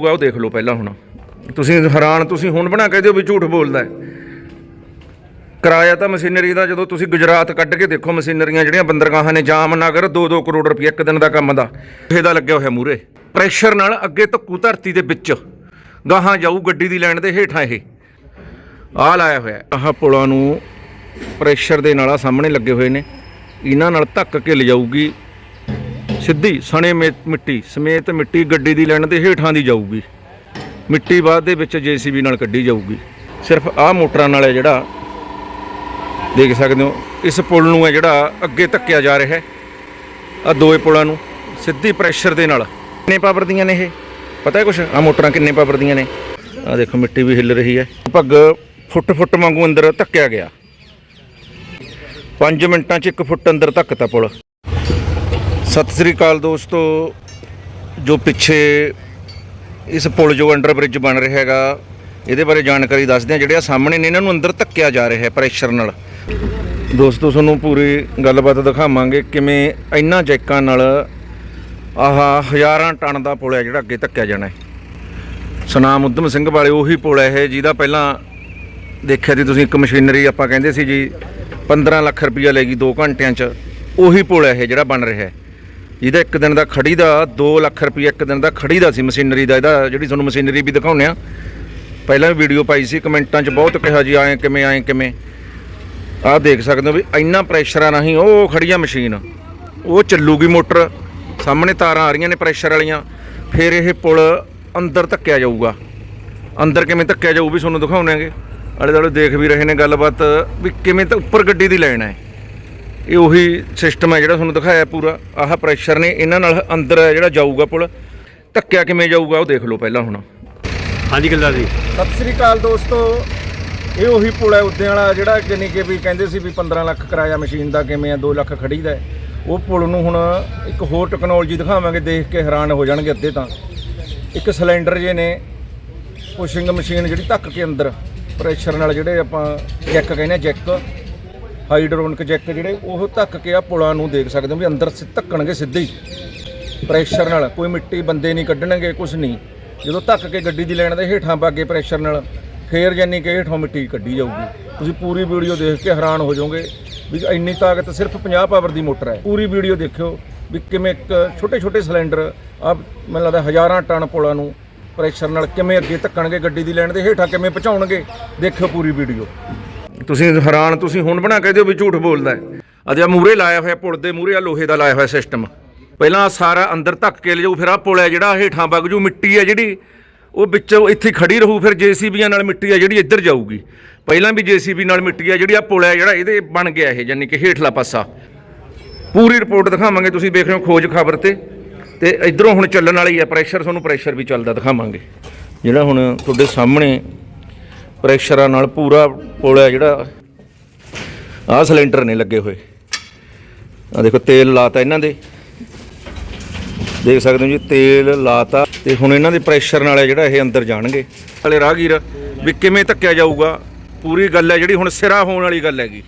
ਉਹ ਦੇਖ ਲਓ ਪਹਿਲਾਂ ਹੁਣ। ਤੁਸੀਂ ਹੈਰਾਨ, ਤੁਸੀਂ ਹੁਣ ਬਣਾ ਕੇ ਦਿਓ ਵੀ ਝੂਠ ਬੋਲਦਾ ਹੈ। ਕਿਰਾਇਆ ਤਾਂ ਮਸ਼ੀਨਰੀ ਦਾ ਜਦੋਂ ਤੁਸੀਂ ਗੁਜਰਾਤ ਕੱਢ ਕੇ ਦੇਖੋ, ਮਸ਼ੀਨਰੀਆਂ ਜਿਹੜੀਆਂ ਬੰਦਰਗਾਹਾਂ ਨੇ, ਜਾਮਨਗਰ 2-2 ਕਰੋੜ ਰੁਪਏ ਇੱਕ ਦਿਨ ਦਾ ਕੰਮ ਦਾ। ਇਹਦਾ ਲੱਗਿਆ ਹੋਇਆ ਮੂਰੇ ਪ੍ਰੈਸ਼ਰ ਨਾਲ ਅੱਗੇ ਧੱਕੂ ਧਰਤੀ ਦੇ ਵਿੱਚ ਗਾਹਾਂ ਜਾਊ ਗੱਡੀ ਦੀ ਲੈਣ ਦੇ ਹੇਠਾਂ ਇਹ। ਆਹ ਲਾਇਆ ਹੋਇਆ ਆਹ ਪੁਲਾਂ ਨੂੰ ਪ੍ਰੈਸ਼ਰ ਦੇ ਨਾਲ ਆ ਸਾਹਮਣੇ ਲੱਗੇ ਹੋਏ ਨੇ। ਇਹਨਾਂ ਨਾਲ ਧੱਕ ਕੇ ਲਿਜਾਊਗੀ ਸਿੱਧੀ ਸਣੇ ਮੇ- ਮਿੱਟੀ, ਸਮੇਤ ਮਿੱਟੀ ਗੱਡੀ ਦੀ ਲੈਣ ਦੇ ਹੇਠਾਂ ਦੀ ਜਾਊਗੀ। ਮਿੱਟੀ ਬਾਅਦ ਦੇ ਵਿੱਚ ਜੀਸੀਬੀ ਨਾਲ ਕੱਢੀ ਜਾਊਗੀ। ਸਿਰਫ ਆਹ ਮੋਟਰਾਂ ਨਾਲ ਹੈ ਜਿਹੜਾ, ਦੇਖ ਸਕਦੇ ਹੋ, ਇਸ ਪੁਲ ਨੂੰ ਹੈ ਜਿਹੜਾ ਅੱਗੇ ਧੱਕਿਆ ਜਾ ਰਿਹਾ ਹੈ। ਆ ਦੋਏ ਪੁਲਾਂ ਨੂੰ, ਸਿੱਧੀ ਪ੍ਰੈਸ਼ਰ ਦੇ ਨਾਲ। ਕਿੰਨੇ ਪਾਵਰ ਦੀਆਂ ਨੇ ਇਹ? ਪਤਾ ਹੈ ਕੁਛ? ਆ ਮੋਟਰਾਂ ਕਿੰਨੇ ਪਾਵਰ ਦੀਆਂ ਨੇ? ਆ ਦੇਖੋ, ਮਿੱਟੀ ਵੀ ਹਿੱਲ ਰਹੀ ਹੈ। ਪੱਗ ਫੁੱਟ ਫੁੱਟ ਵਾਂਗੂ ਅੰਦਰ ਧੱਕਿਆ ਗਿਆ। 5 ਮਿੰਟਾਂ 'ਚ 1 ਫੁੱਟ ਅੰਦਰ ਧੱਕਤਾ ਪੁਲ। ਸਤਿ ਸ੍ਰੀ ਅਕਾਲ ਦੋਸਤੋ, ਜੋ ਪਿੱਛੇ ਇਸ ਪੁਲ ਜੋ ਅੰਡਰ ਬ੍ਰਿਜ ਬਣ ਰਿਹਾ ਹੈਗਾ, ਇਹਦੇ ਬਾਰੇ ਜਾਣਕਾਰੀ ਦੱਸਦੇ ਆ ਜਿਹੜੇ ਆ ਸਾਹਮਣੇ ਨੇ, ਇਹਨਾਂ ਨੂੰ ਅੰਦਰ ਧੱਕਿਆ ਜਾ ਰਿਹਾ ਹੈ ਪ੍ਰੈਸ਼ਰ ਨਾਲ। ਦੋਸਤੋ, ਤੁਹਾਨੂੰ ਪੂਰੀ ਗੱਲਬਾਤ ਦਿਖਾਵਾਂਗੇ ਕਿਵੇਂ ਇੰਨਾ ਜੈਕਾਂ ਨਾਲ ਆਹ ਹਜ਼ਾਰਾਂ ਟਨ ਦਾ ਪੁਲ ਹੈ ਜਿਹੜਾ ਅੱਗੇ ਧੱਕਿਆ ਜਾਣਾ ਹੈ। ਸਨਾਮ ਉਦਮ ਸਿੰਘ ਵਾਲੇ ਉਹੀ ਪੁਲ ਹੈ ਇਹ, ਜਿਹਦਾ ਪਹਿਲਾਂ ਦੇਖਿਆ ਸੀ ਤੁਸੀਂ ਇੱਕ ਮਸ਼ੀਨਰੀ ਆਪਾਂ ਕਹਿੰਦੇ ਸੀ ਜੀ 15 ਲੱਖ ਰੁਪਈਆ ਲੈਗੀ 2 ਘੰਟਿਆਂ 'ਚ, ਉਹੀ ਪੁਲ ਹੈ ਇਹ ਜਿਹੜਾ ਬਣ ਰਿਹਾ ਹੈ। ਜਿਹਦਾ ਇੱਕ ਦਿਨ ਦਾ ਖੜੀ ਦਾ 2 ਲੱਖ ਰੁਪਈਆ ਇੱਕ ਦਿਨ ਦਾ ਖੜੀ ਦਾ ਸੀ ਮਸ਼ੀਨਰੀ ਦਾ। ਇਹਦਾ ਜਿਹੜੀ ਤੁਹਾਨੂੰ ਮਸ਼ੀਨਰੀ ਵੀ ਦਿਖਾਉਂਦੇ ਆ ਪਹਿਲਾਂ ਵੀ ਵੀਡੀਓ ਪਾਈ ਸੀ, ਕਮੈਂਟਾਂ 'ਚ ਬਹੁਤ ਕਿਹਾ ਜੀ, ਆਏ ਕਿਵੇਂ ਆਏ ਕਿਵੇਂ? ਆਹ ਦੇਖ ਸਕਦੇ ਹੋ ਵੀ ਇੰਨਾ ਪ੍ਰੈਸ਼ਰ ਆ ਨਹੀਂ ਉਹ ਖੜੀਆਂ ਮਸ਼ੀਨ। ਉਹ ਚੱਲੂਗੀ ਮੋਟਰ, ਸਾਹਮਣੇ ਤਾਰਾਂ ਆ ਰਹੀਆਂ ਨੇ ਪ੍ਰੈਸ਼ਰ ਵਾਲੀਆਂ। ਫਿਰ ਇਹ ਪੁਲ ਅੰਦਰ ਧੱਕਿਆ ਜਾਊਗਾ। ਅੰਦਰ ਕਿਵੇਂ ਧੱਕਿਆ ਜਾਊ ਵੀ ਤੁਹਾਨੂੰ ਦਿਖਾਉਣਾਂਗੇ ਆਲੇ ਦੁਆਲੇ ਦੇਖ ਵੀ ਰਹੇ ਨੇ ਗੱਲਬਾਤ ਵੀ ਕਿਵੇਂ ਤਾਂ ਉੱਪਰ ਗੱਡੀ ਦੀ ਲੈਣਾ ਹੈ। ਇਹ ਉਹੀ ਸਿਸਟਮ ਹੈ ਜਿਹੜਾ ਤੁਹਾਨੂੰ ਦਿਖਾਇਆ ਪੂਰਾ। ਆਹ ਪ੍ਰੈਸ਼ਰ ਨੇ ਇਹਨਾਂ ਨਾਲ ਅੰਦਰ ਹੈ ਜਿਹੜਾ ਜਾਊਗਾ ਪੁਲ। ਧੱਕਿਆ ਕਿਵੇਂ ਜਾਊਗਾ ਉਹ ਦੇਖ ਲਓ ਪਹਿਲਾਂ ਹੁਣ। ਹਾਂਜੀ ਗੱਲਾਂ ਜੀ ਸਤਿ ਸ੍ਰੀ ਅਕਾਲ ਦੋਸਤੋ। ਇਹ ਉਹੀ ਪੁਲ ਹੈ ਉੱਤੇ ਵਾਲਾ ਜਿਹੜਾ ਜਾਨੀ ਕਿ ਵੀ ਕਹਿੰਦੇ ਸੀ ਵੀ 15 ਲੱਖ ਕਿਰਾਇਆ ਮਸ਼ੀਨ ਦਾ ਕਿਵੇਂ ਆ 2 ਲੱਖ ਖੜੀ ਦਾ ਹੈ। ਉਹ ਪੁਲ ਨੂੰ ਹੁਣ ਇੱਕ ਹੋਰ ਟੈਕਨੋਲੋਜੀ ਦਿਖਾਵਾਂਗੇ ਦੇਖ ਕੇ ਹੈਰਾਨ ਹੋ ਜਾਣਗੇ ਅੱਧੇ ਤਾਂ। ਇੱਕ ਸਿਲੰਡਰ ਜੇ ਨੇ ਪੁਸ਼ਿੰਗ ਮਸ਼ੀਨ ਜਿਹੜੀ ਧੱਕ ਕੇ ਅੰਦਰ ਪ੍ਰੈਸ਼ਰ ਨਾਲ ਜਿਹੜੇ ਆਪਾਂ ਜੈਕ ਕਹਿੰਦੇ ਆ ਜੈਕ ਹਾਈਡਰੋਨਿਕ ਜੈਕ ਜਿਹੜੇ, ਉਹ ਧੱਕ ਕੇ ਆ ਪੁਲਾਂ ਨੂੰ ਦੇਖ ਸਕਦੇ ਹੋ ਵੀ ਅੰਦਰ ਸਿ- ਧੱਕਣਗੇ ਸਿੱਧੇ ਹੀ। ਪ੍ਰੈਸ਼ਰ ਨਾਲ, ਕੋਈ ਮਿੱਟੀ ਬੰਦੇ ਨਹੀਂ ਕੱਢਣਗੇ ਕੁਝ ਨਹੀਂ। ਜਦੋਂ ਧੱਕ ਕੇ ਗੱਡੀ ਦੀ ਲੈਣ ਦੇ ਹੇਠਾਂ ਬਾਗੇ ਪ੍ਰੈਸ਼ਰ ਨਾਲ, ਫੇਰ ਜਾਨੀ ਕਿ ਹੇਠੋਂ ਮਿੱਟੀ ਕੱਢੀ ਜਾਊਗੀ। ਤੁਸੀਂ ਪੂਰੀ ਵੀਡੀਓ ਦੇਖ ਕੇ ਹੈਰਾਨ ਹੋ ਜਾਓਗੇ ਵੀ ਇੰਨੀ ਤਾਕਤ ਸਿਰਫ 50 ਪਾਵਰ ਦੀ ਮੋਟਰ ਹੈ। ਪੂਰੀ ਵੀਡੀਓ ਦੇਖਿਓ ਵੀ ਕਿਵੇਂ ਇੱਕ ਛੋਟੇ ਛੋਟੇ ਸਿਲੰਡਰ ਆ ਮੈਨੂੰ ਲੱਗਦਾ ਹਜ਼ਾਰਾਂ ਟਨ ਪੁਲਾਂ ਨੂੰ ਪ੍ਰੈਸ਼ਰ ਨਾਲ ਕਿਵੇਂ ਅੱਗੇ ਧੱਕਣਗੇ, ਗੱਡੀ ਦੀ ਲੈਣ ਦੇ ਹੇਠਾਂ ਕਿਵੇਂ ਪਹੁੰਚਾਉਣਗੇ ਦੇਖਿਓ ਪੂਰੀ ਵੀਡੀਓ। ਤੁਸੀਂ ਹੈਰਾਨ, ਤੁਸੀਂ ਹੁਣ ਬਣਾ ਕੇ ਦਿਓ ਵੀ ਝੂਠ ਬੋਲਦਾ ਹੈ। ਅਜਾ ਮੂਰੇ ਲਾਇਆ ਹੋਇਆ ਪੁਲ ਦੇ ਮੂਰੇ ਆ ਲੋਹੇ ਦਾ ਲਾਇਆ ਹੋਇਆ ਸਿਸਟਮ ਪਹਿਲਾਂ ਆਹ ਸਾਰਾ ਅੰਦਰ ਧੱਕ ਕੇ ਲਿਜਾਊ, ਫਿਰ ਆ ਪੁਲ ਹੈ ਜਿਹੜਾ ਹੇਠਾਂ ਵਗ ਜੂ ਮਿੱਟੀ ਹੈ ਜਿਹੜੀ। ਉਹ ਵਿੱਚੋਂ ਇੱਥੇ ਹੀ ਖੜੀ ਰਹੂ, ਫਿਰ ਜੀਸੀਬੀਆਂ ਨਾਲ ਮਿੱਟੀ ਆ ਜਿਹੜੀ ਇੱਧਰ ਜਾਊਗੀ। ਪਹਿਲਾਂ ਵੀ ਜੀਸੀਬੀ ਨਾਲ ਮਿੱਟੀ ਆ ਜਿਹੜੀ ਆ ਪੁਲ ਹੈ ਜਿਹੜਾ, ਇਹਦੇ ਬਣ ਗਿਆ ਇਹ ਯਾਨੀ ਕਿ ਹੇਠਲਾ ਪਾਸਾ। ਪੂਰੀ ਰਿਪੋਰਟ ਦਿਖਾਵਾਂਗੇ, ਤੁਸੀਂ ਵੇਖ ਰਹੇ ਹੋ ਖੋਜ ਖਬਰ ਤੇ। ਤੇ ਇਧਰੋਂ ਹੁਣ ਚੱਲਣ ਵਾਲੀ ਹੈ ਪ੍ਰੈਸ਼ਰ ਤੁਹਾਨੂੰ ਪ੍ਰੈਸ਼ਰ ਵੀ ਚੱਲਦਾ ਦਿਖਾਵਾਂਗੇ। ਜਿਹੜਾ ਹੁਣ ਤੁਹਾਡੇ ਸਾਹਮਣੇ ਪ੍ਰੈਸ਼ਰਾਂ ਨਾਲ ਪੂਰਾ ਪੁਲ ਹੈ ਜਿਹੜਾ। ਆਹ ਸਿਲੰਡਰ ਨੇ ਲੱਗੇ ਹੋਏ। ਆ ਦੇਖੋ, ਤੇਲ ਲਾਤਾ ਇਹਨਾਂ ਦੇ। ਦੇਖ ਸਕਦੇ ਹੋ ਜੀ, ਤੇਲ ਲਾਤਾ। ਤੇ ਹੁਣ ਇਹਨਾਂ ਦੇ ਪ੍ਰੈਸ਼ਰ ਨਾਲ ਜਿਹੜਾ ਇਹ ਅੰਦਰ ਜਾਣਗੇ। ਹਲੇ ਰਾਹਗੀਰ, ਵੀ ਕਿਵੇਂ ਧੱਕਿਆ ਜਾਊਗਾ? ਪੂਰੀ ਗੱਲ ਹੈ ਜਿਹੜੀ ਹੁਣ ਸਿਰਾ ਹੋਣ ਵਾਲੀ ਗੱਲ ਹੈਗੀ।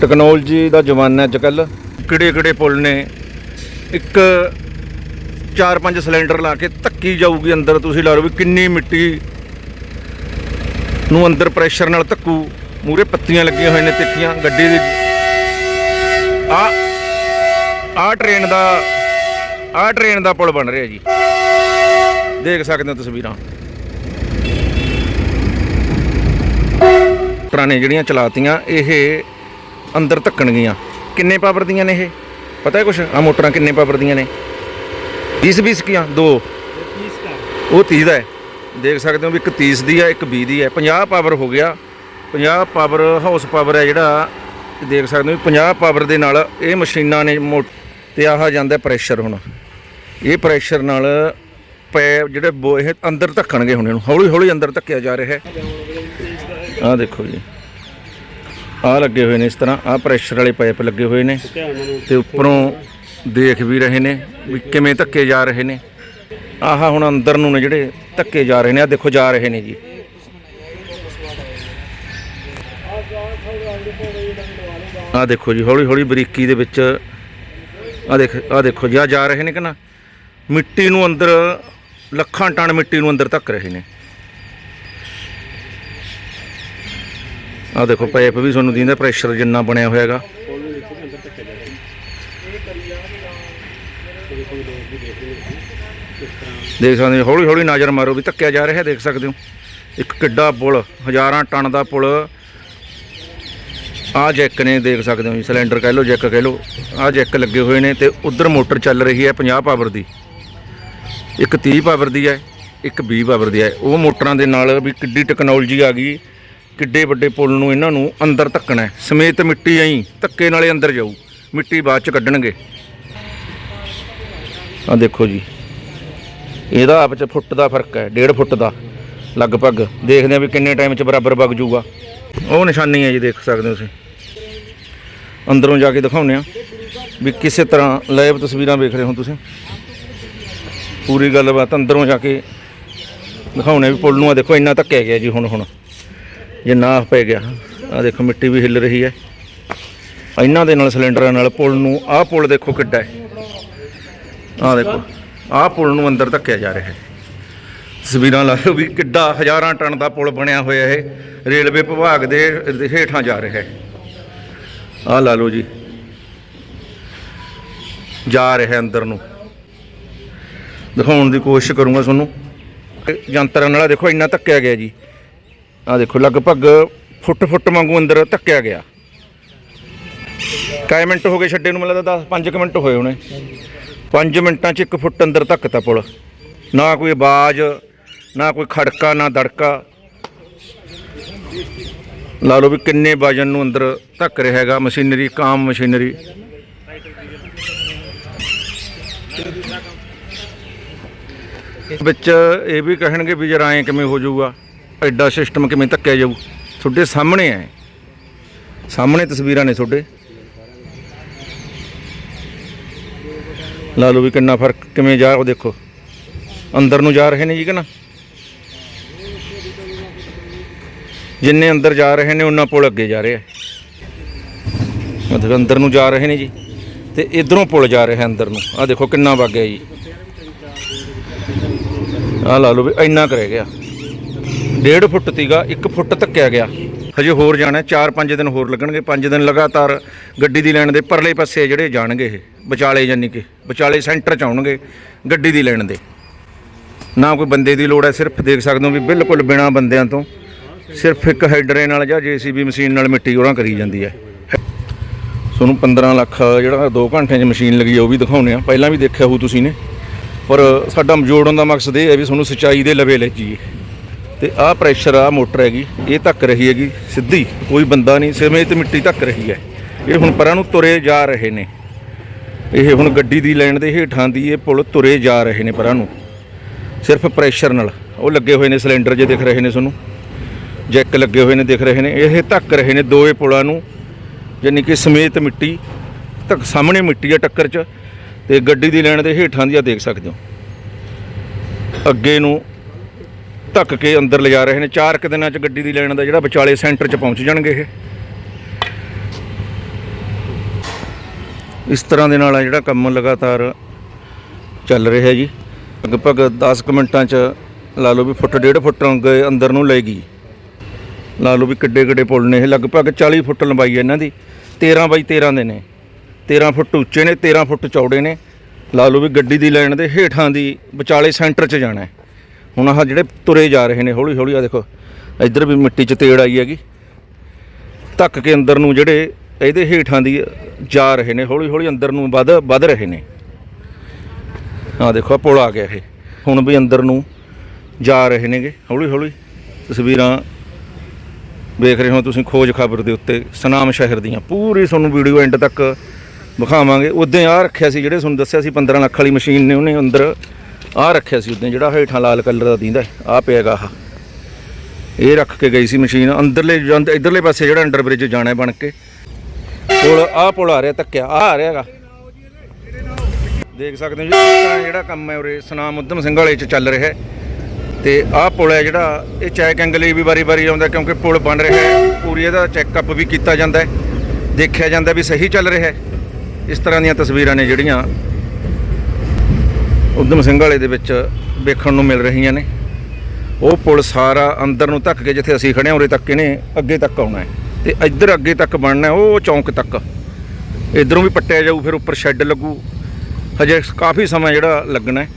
ਟੈਕਨੋਲੋਜੀ ਦਾ ਜ਼ਮਾਨਾ ਅੱਜ ਕੱਲ ਕਿਹੜੇ ਕਿਹੜੇ ਪੁਲ ਨੇ? ਇੱਕ ਚਾਰ ਪੰਜ ਸਿਲੰਡਰ ਲਾ ਕੇ ਧੱਕੀ ਜਾਊਗੀ ਅੰਦਰ, ਤੁਸੀਂ ਲਾ ਲਓ ਵੀ ਕਿੰਨੀ ਮਿੱਟੀ ਨੂੰ ਅੰਦਰ ਪ੍ਰੈਸ਼ਰ ਨਾਲ ਧੱਕੂ। ਮੂਰੇ ਪੱਤੀਆਂ ਲੱਗੀਆਂ ਹੋਈਆਂ ਨੇ ਤਿੱਖੀਆਂ, ਗੱਡੀ ਦੀ। ਆ ਆ ਟ੍ਰੇਨ ਦਾ, ਆ ਟ੍ਰੇਨ ਦਾ ਪੁਲ ਬਣ ਰਿਹਾ ਜੀ। ਦੇਖ ਸਕਦੇ ਹੋ ਤਸਵੀਰਾਂ। ਪੁਰਾਣੇ ਜਿਹੜੀਆਂ ਚਲਾਤੀਆਂ, ਇਹ ਅੰਦਰ ਧੱਕਣਗੀਆਂ। ਕਿੰਨੇ ਪਾਵਰ ਦੀਆਂ ਨੇ ਇਹ? ਪਤਾ ਹੈ ਕੁਛ? ਆ ਮੋਟਰਾਂ ਕਿੰਨੇ ਪਾਵਰ ਦੀਆਂ ਨੇ? 20 20 ਕੀਆਂ ਦੋ। ਉਹ 30 ਦਾ ਹੈ। ਦੇਖ ਸਕਦੇ ਹੋ ਵੀ ਇੱਕ 30 ਦੀ ਹੈ ਇੱਕ 20 ਦੀ ਹੈ 50 ਪਾਵਰ ਹੋ ਗਿਆ। 50 ਪਾਵਰ ਹਾਊਸ ਪਾਵਰ ਹੈ ਜਿਹੜਾ। ਦੇਖ ਸਕਦੇ ਹੋ ਵੀ 50 ਪਾਵਰ ਦੇ ਨਾਲ ਇਹ ਮਸ਼ੀਨਾਂ ਨੇ ਤੇ ਆਹ ਜਾਂਦਾ ਪ੍ਰੈਸ਼ਰ ਹੁਣ। ਇਹ ਪ੍ਰੈਸ਼ਰ ਨਾਲ ਪੈਪ ਜਿਹੜੇ ਇਹ ਅੰਦਰ ਧੱਕਣਗੇ ਹੁਣ ਇਹਨੂੰ। ਹੌਲੀ ਹੌਲੀ ਅੰਦਰ ਧੱਕਿਆ ਜਾ ਰਿਹਾ ਹੈ। ਆਹ ਦੇਖੋ ਜੀ। ਆਹ ਲੱਗੇ ਹੋਏ ਨੇ ਇਸ ਤਰ੍ਹਾਂ। ਆਹ ਪ੍ਰੈਸ਼ਰ ਵਾਲੇ ਪਾਈਪ ਲੱਗੇ ਹੋਏ ਨੇ। ਤੇ ਉੱਪਰੋਂ ਦੇਖ ਵੀ ਰਹੇ ਨੇ ਵੀ ਕਿਵੇਂ ਧੱਕੇ ਜਾ ਰਹੇ ਨੇ। ਆਹ ਹੁਣ ਅੰਦਰ ਨੂੰ ਨੇ ਜਿਹੜੇ ਧੱਕੇ ਜਾ ਰਹੇ ਨੇ ਆ ਦੇਖੋ ਜਾ ਰਹੇ ਨੇ ਜੀ। ਆਹ ਦੇਖੋ ਜੀ, ਹੌਲੀ ਹੌਲੀ ਬਰੀਕੀ ਦੇ ਵਿੱਚ ਆ ਦੇਖ ਆ ਦੇਖੋ ਜੀ ਆ ਜਾ ਰਹੇ ਨੇ ਕਿ ਨਾ? ਮਿੱਟੀ ਨੂੰ ਅੰਦਰ, ਲੱਖਾਂ ਟਨ ਮਿੱਟੀ ਨੂੰ ਅੰਦਰ ਧੱਕ ਰਹੇ ਨੇ। ਆ ਦੇਖੋ ਪਾਈਪ ਵੀ ਤੁਹਾਨੂੰ ਦਿੰਦਾ, ਪ੍ਰੈਸ਼ਰ ਜਿੰਨਾ ਬਣਿਆ ਹੋਇਆਗਾ। ਦੇਖ ਸਕਦੇ ਹੋ, ਹੌਲੀ ਹੌਲੀ ਨਜ਼ਰ ਮਾਰੋ ਵੀ ਧੱਕਿਆ ਜਾ ਰਿਹਾ, ਦੇਖ ਸਕਦੇ ਹੋ। ਇੱਕ ਕਿੱਡਾ ਪੁਲ, ਹਜ਼ਾਰਾਂ ਟਨ ਦਾ ਪੁਲ। ਆ ਜੈਕ ਨੇ ਦੇਖ ਸਕਦੇ ਹੋ ਜੀ, ਸਿਲੰਡਰ ਕਹਿ ਲਓ, ਜੈਕ ਕਹਿ ਲਓ, ਆ ਜੈਕ ਲੱਗੇ ਹੋਏ ਨੇ ਤੇ ਉਧਰ ਮੋਟਰ ਚੱਲ ਰਹੀ ਹੈ 50 ਪਾਵਰ ਦੀ। ਇੱਕ 30 ਪਾਵਰ ਦੀ ਹੈ, ਇੱਕ 20 ਪਾਵਰ ਦੀ ਹੈ। ਉਹ ਮੋਟਰਾਂ ਦੇ ਨਾਲ ਵੀ ਕਿੱਡੀ ਟੈਕਨੋਲੋਜੀ ਆ ਗਈ, ਕਿੱਡੇ ਵੱਡੇ ਪੁਲ ਨੂੰ ਇਹਨਾਂ ਨੂੰ ਅੰਦਰ ਧੱਕਣਾ ਸਮੇਤ ਮਿੱਟੀ ਐਂ, ਧੱਕੇ ਨਾਲੇ ਅੰਦਰ ਜਾਊ, ਮਿੱਟੀ ਬਾਅਦ ਚ ਕੱਢਣਗੇ। ਆ ਦੇਖੋ ਜੀ। ਇਹਦਾ ਆਪ ਚ ਫੁੱਟ ਦਾ ਫ਼ਰਕ ਹੈ 1.5 ਫੁੱਟ ਦਾ, ਲਗਭਗ। ਦੇਖਦੇ ਆ ਵੀ ਕਿੰਨੇ ਟਾਈਮ ਚ ਬਰਾਬਰ ਵਗ ਜਾਊਗਾ ਉਹ ਨਿਸ਼ਾਨੀ ਹੈ ਜੀ, ਦੇਖ ਸਕਦੇ ਹੋ ਤੁਸੀਂ। ਅੰਦਰੋਂ ਜਾ ਕੇ ਦਿਖਾਉਂਦੇ ਆ ਵੀ ਕਿਸੇ ਤਰ੍ਹਾਂ ਲਾਈਵ ਤਸਵੀਰਾਂ ਵੇਖ ਰਹੇ ਹੋ ਤੁਸੀਂ। ਪੂਰੀ ਗੱਲਬਾਤ ਅੰਦਰੋਂ ਜਾ ਕੇ ਦਿਖਾਉਂਦੇ ਵੀ ਪੁਲ ਨੂੰ ਆ ਦੇਖੋ, ਇੰਨਾ ਧੱਕਿਆ ਗਿਆ ਜੀ ਹੁਣ ਹੁਣ। ਜੇ ਨਾ ਪੈ ਗਿਆ ਆ ਦੇਖੋ, ਮਿੱਟੀ ਵੀ ਹਿੱਲ ਰਹੀ ਹੈ। ਇਹਨਾਂ ਦੇ ਨਾਲ, ਸਿਲੰਡਰਾਂ ਨਾਲ ਪੁਲ ਨੂੰ, ਆਹ ਪੁਲ ਦੇਖੋ ਕਿੱਡਾ ਹੈ। ਆਹ ਦੇਖੋ, ਆਹ ਪੁਲ ਨੂੰ ਅੰਦਰ ਧੱਕਿਆ ਜਾ ਰਿਹਾ ਹੈ। ਤਸਵੀਰਾਂ ਲਾ ਲਓ ਵੀ ਕਿੱਡਾ ਹਜ਼ਾਰਾਂ ਟਨ ਦਾ ਪੁਲ ਬਣਿਆ ਹੋਇਆ ਇਹ, ਰੇਲਵੇ ਵਿਭਾਗ ਦੇ ਹੇਠਾਂ ਜਾ ਰਿਹਾ ਹੈ। ਆਹ ਲਾ ਲਓ ਜੀ। ਜਾ ਰਿਹਾ ਅੰਦਰ ਨੂੰ। ਦਿਖਾਉਣ ਦੀ ਕੋਸ਼ਿਸ਼ ਕਰੂੰਗਾ ਤੁਹਾਨੂੰ। ਇਹ ਜੰਤਰਾਂ ਨਾਲ ਦੇਖੋ, ਇੰਨਾ ਧੱਕਿਆ ਗਿਆ ਜੀ। ਆਹ ਦੇਖੋ, ਲਗਭਗ ਫੁੱਟ ਫੁੱਟ ਵਾਂਗੂ ਅੰਦਰ ਧੱਕਿਆ ਗਿਆ। ਕਾਇ ਮਿੰਟ ਹੋ ਗਏ ਛੱਡੇ ਨੂੰ? ਮੈਨੂੰ ਲੱਗਦਾ 10 5 ਮਿੰਟ ਹੋਏ ਹੋਣੇ। 5 ਮਿੰਟਾਂ 'ਚ 1 ਫੁੱਟ ਅੰਦਰ ਧੱਕਤਾ ਪੁਲ। ਨਾ ਕੋਈ ਆਵਾਜ਼ ਨਾ ਕੋਈ ਖੜਕਾ, ਨਾ ਦੜਕਾ। ਲਾ ਲਓ ਵੀ ਕਿੰਨੇ ਵਜਨ ਨੂੰ ਅੰਦਰ ਧੱਕ ਰਿਹਾ ਹੈਗਾ ਮਸ਼ੀਨਰੀ, ਕਾਮ ਮਸ਼ੀਨਰੀ। ਵਿੱਚ ਇਹ ਵੀ ਕਹਿਣਗੇ ਵੀ ਜਰਾ ਐਂ ਕਿਵੇਂ ਹੋ ਜਾਊਗਾ, ਐਡਾ ਸਿਸਟਮ ਕਿਵੇਂ ਧੱਕਿਆ ਜਾਊ। ਤੁਹਾਡੇ ਸਾਹਮਣੇ ਹੈ ਸਾਹਮਣੇ ਤਸਵੀਰਾਂ ਨੇ ਤੁਹਾਡੇ। ਲਾ ਲਓ ਵੀ ਕਿੰਨਾ ਫ਼ਰਕ, ਕਿਵੇਂ ਜਾ ਉਹ ਦੇਖੋ। ਅੰਦਰ ਨੂੰ ਜਾ ਰਹੇ ਨੇ ਜੀ ਕਿ ਨਾ? ਜਿੰਨੇ ਅੰਦਰ ਜਾ ਰਹੇ ਨੇ, ਉਹਨਾਂ ਪੁਲ ਅੱਗੇ ਜਾ ਰਿਹਾ ਹੈ ਮਤਲਬ ਅੰਦਰ ਨੂੰ ਜਾ ਰਹੇ ਨੇ ਜੀ। ਤੇ ਇਧਰੋਂ ਪੁਲ ਜਾ ਰਿਹਾ ਅੰਦਰ ਨੂੰ। ਆ ਦੇਖੋ ਕਿੰਨਾ ਵਗ ਗਿਆ ਜੀ। ਆ ਲਾ ਲਓ ਵੀ ਇੰਨਾ ਕਰ ਗਿਆ। 1.5 ਫੁੱਟ ਤੀਗਾ 1 ਫੁੱਟ ਧੱਕਿਆ ਗਿਆ। ਹਜੇ ਹੋਰ ਜਾਣਾ 4-5 ਦਿਨ ਹੋਰ ਲੱਗਣਗੇ। 5 ਦਿਨ ਲਗਾਤਾਰ ਗੱਡੀ ਦੀ ਲੈਣ ਦੇ ਪਰਲੇ ਪਾਸੇ ਜਿਹੜੇ ਜਾਣਗੇ ਇਹ। ਵਿਚਾਲੇ ਯਾਨੀ ਕਿ ਵਿਚਾਲੇ ਸੈਂਟਰ ਚ ਆਉਣਗੇ ਗੱਡੀ ਦੀ ਲੈਣ ਦੇ। ਨਾ ਕੋਈ ਬੰਦੇ ਦੀ ਲੋੜ ਹੈ ਸਿਰਫ। ਦੇਖ ਸਕਦੇ ਹੋ ਵੀ ਬਿਲਕੁਲ ਬਿਨਾ ਬੰਦਿਆਂ ਤੋਂ ਸਿਰਫ ਇੱਕ ਹੈਡਰੇ ਨਾਲ ਜਾਂ ਜੀਸੀਬੀ ਮਸ਼ੀਨ ਨਾਲ ਮਿੱਟੀ ਉਹਨਾਂ ਕਰੀ ਜਾਂਦੀ ਹੈ। ਤੁਹਾਨੂੰ 15 ਲੱਖ ਜਿਹੜਾ 2 ਘੰਟਿਆਂ 'ਚ ਮਸ਼ੀਨ ਲੱਗੀ ਉਹ ਵੀ ਦਿਖਾਉਣੇ ਆ। ਪਹਿਲਾਂ ਵੀ ਦੇਖਿਆ ਹੋਊ ਤੁਸੀਂ ਨੇ। ਪਰ ਸਾਡਾ ਜੋੜਨ ਦਾ ਮਕਸਦ ਇਹ ਹੈ ਵੀ ਤੁਹਾਨੂੰ ਸੱਚਾਈ ਦੇ ਲਵੇ ਲੈ ਜੀਏ। ਤੇ ਆਹ ਪ੍ਰੈਸ਼ਰ ਆ ਮੋਟਰ ਹੈਗੀ, ਇਹ ਧੱਕ ਰਹੀ ਹੈਗੀ, ਸਿੱਧੀ, ਕੋਈ ਬੰਦਾ ਨਹੀਂ ਸਮੇਤ ਮਿੱਟੀ ਧੱਕ ਰਹੀ ਹੈ। ਇਹ ਹੁਣ ਪਰਾਂ ਨੂੰ ਤੁਰੇ ਜਾ ਰਹੇ ਨੇ। ਇਹ ਹੁਣ ਗੱਡੀ ਦੀ ਲੈਣ ਦੇ ਹੇਠਾਂ ਦੀ ਇਹ ਪੁਲ ਤੁਰੇ ਜਾ ਰਹੇ ਨੇ ਪਰਾਂ ਨੂੰ। ਸਿਰਫ ਪ੍ਰੈਸ਼ਰ ਨਾਲ। ਉਹ ਲੱਗੇ ਹੋਏ ਨੇ, ਸਿਲੰਡਰ ਜੇ ਦਿਖ ਰਹੇ ਨੇ ਤੁਹਾਨੂੰ। ਜੈਕ ਲੱਗੇ ਹੋਏ ਨੇ, ਦਿਖ ਰਹੇ ਨੇ। ਇਹ ਧੱਕ ਰਹੇ ਨੇ ਦੋਏ ਪੁਲਾਂ ਨੂੰ। ਯਾਨੀ ਕਿ ਸਮੇਤ ਮਿੱਟੀ ਤੱਕ ਸਾਹਮਣੇ ਮਿੱਟੀ ਆ ਟੱਕਰ 'ਚ। ਤੇ ਗੱਡੀ ਦੀ ਲੈਣ ਦੇ ਹੇਠਾਂ ਦੀ ਆ, ਦੇਖ ਸਕਦੇ ਹੋ। ਅੱਗੇ ਨੂੰ ਧੱਕ ਕੇ ਅੰਦਰ ਲਿਜਾ ਰਹੇ ਨੇ। ਚਾਰ ਕੁ ਦਿਨਾਂ 'ਚ ਗੱਡੀ ਦੀ ਲੈਣ ਦਾ ਜਿਹੜਾ ਵਿਚਾਲੇ ਸੈਂਟਰ 'ਚ ਪਹੁੰਚ ਜਾਣਗੇ ਇਹ। ਇਸ ਤਰ੍ਹਾਂ ਦੇ ਨਾਲ ਆ ਜਿਹੜਾ ਕੰਮ ਲਗਾਤਾਰ ਚੱਲ ਰਿਹਾ ਜੀ। ਲਗਭਗ 10 ਕੁ ਮਿੰਟਾਂ 'ਚ ਲਾ ਲਓ ਵੀ ਫੁੱਟ, ਡੇਢ ਫੁੱਟ ਅੰਗ- ਅੰਦਰ ਨੂੰ ਲੈ ਗਈ ਲਾ ਲਓ ਵੀ ਕਿੱਡੇ ਕਿੱਡੇ ਪੁਲ ਨੇ ਇਹ। ਲਗਭਗ 40 ਫੁੱਟ ਲੰਬਾਈ ਹੈ ਇਹਨਾਂ ਦੀ। 13 ਬਾਈ 13 ਦੇ ਨੇ। 13 ਫੁੱਟ ਉੱਚੇ ਨੇ 13 ਫੁੱਟ ਚੌੜੇ ਨੇ। ਲਾ ਲਓ ਵੀ ਗੱਡੀ ਦੀ ਲਾਈਨ ਦੇ ਹੇਠਾਂ ਦੀ ਵਿਚਾਲੇ ਸੈਂਟਰ 'ਚ ਜਾਣਾ ਹੈ। ਹੁਣ ਆਹ ਜਿਹੜੇ ਤੁਰੇ ਜਾ ਰਹੇ ਨੇ, ਹੌਲੀ ਹੌਲੀ ਆ ਦੇਖੋ, ਇੱਧਰ ਵੀ ਮਿੱਟੀ 'ਚ ਤੇੜ ਆਈ ਹੈਗੀ। ਧੱਕ ਕੇ ਅੰਦਰ ਨੂੰ ਜਿਹੜੇ ਇਹਦੇ ਹੇਠਾਂ ਦੀ ਜਾ ਰਹੇ ਨੇ, ਹੌਲੀ ਹੌਲੀ ਅੰਦਰ ਨੂੰ ਵੱਧ ਵੱਧ ਰਹੇ ਨੇ। ਆ ਦੇਖੋ, ਆਹ ਪੁਲ ਆ ਗਿਆ ਇਹ। ਹੁਣ ਵੀ ਅੰਦਰ ਨੂੰ ਜਾ ਰਹੇ ਨੇਗੇ, ਹੌਲੀ ਹੌਲੀ। ਤਸਵੀਰਾਂ ਵੇਖ ਰਹੇ ਹੋ ਤੁਸੀਂ ਖੋਜ ਖਬਰ ਦੇ ਉੱਤੇ, ਸਨਾਮ ਸ਼ਹਿਰ ਦੀਆਂ। ਪੂਰੀ ਤੁਹਾਨੂੰ ਵੀਡੀਓ ਐਂਡ ਤੱਕ ਵਿਖਾਵਾਂਗੇ। ਉਦੋਂ ਆ ਰੱਖਿਆ ਸੀ, ਜਿਹੜੇ ਤੁਹਾਨੂੰ ਦੱਸਿਆ ਸੀ 15 ਲੱਖ ਵਾਲੀ ਮਸ਼ੀਨ ਨੇ, ਉਹਨੇ ਅੰਦਰ ਆ ਰੱਖਿਆ ਸੀ ਉਦੋਂ ਜਿਹੜਾ ਹੇਠਾਂ ਲਾਲ ਕਲਰ ਦਾ ਦਿੰਦਾ ਆ ਪਿਆਗਾ ਆਹ। ਇਹ ਰੱਖ ਕੇ ਗਈ ਸੀ ਮਸ਼ੀਨ, ਅੰਦਰਲੇ ਜਾਂਦ- ਇੱਧਰਲੇ ਪਾਸੇ ਜਿਹੜਾ ਅੰਡਰ ਬ੍ਰਿਜ ਜਾਣਾ ਬਣ ਕੇ। ਪੁਲ, ਆਹ ਪੁਲ ਆ ਰਿਹਾ ਤੱਕਿਆ ਆ ਆ ਰਿਹਾਗਾ ਦੇਖ ਸਕਦੇ ਹੋ ਜੀ ਜਿਹੜਾ ਕੰਮ ਹੈ ਉਰੇ, ਸਨਾਮ ਉਦਮ ਸਿੰਘ ਵਾਲੇ ਚ ਚੱਲ ਰਿਹਾ ਹੈ। ਤੇ ਆਹ ਪੁਲ ਹੈ ਜਿਹੜਾ, ਇਹ ਚੈਕਿੰਗ ਲਈ ਵੀ ਵਾਰੀ-ਵਾਰੀ ਆਉਂਦਾ ਕਿਉਂਕਿ ਪੁਲ ਬਣ ਰਿਹਾ ਹੈ। ਪੂਰੀ ਇਹਦਾ ਚੈੱਕਅਪ ਵੀ ਕੀਤਾ ਜਾਂਦਾ ਹੈ। ਦੇਖਿਆ ਜਾਂਦਾ ਵੀ ਸਹੀ ਚੱਲ ਰਿਹਾ ਹੈ। ਇਸ ਤਰ੍ਹਾਂ ਦੀਆਂ ਤਸਵੀਰਾਂ ਨੇ ਜਿਹੜੀਆਂ ਉਦਮ ਸਿੰਘ ਵਾਲੇ ਦੇ ਵਿੱਚ ਵੇਖਣ ਨੂੰ ਮਿਲ ਰਹੀਆਂ ਨੇ। ਉਹ ਪੁਲ ਸਾਰਾ ਅੰਦਰ ਨੂੰ ਧੱਕ ਕੇ ਜਿੱਥੇ ਅਸੀਂ ਖੜੇ ਹਾਂ, ਉਰੇ ਤੱਕ ਇਹਨੇ ਅੱਗੇ ਤੱਕ ਆਉਣਾ ਹੈ। ਤੇ ਇੱਧਰ ਅੱਗੇ ਤੱਕ ਬਣਨਾ ਉਹ ਚੌਂਕ ਤੱਕ। ਇਧਰੋਂ ਵੀ ਪੱਟਿਆ ਜਾਊ, ਫਿਰ ਉੱਪਰ ਸ਼ੈੱਡ ਲੱਗੂ। ਹਜੇ ਕਾਫੀ ਸਮਾਂ ਜਿਹੜਾ ਲੱਗਣਾ ਹੈ।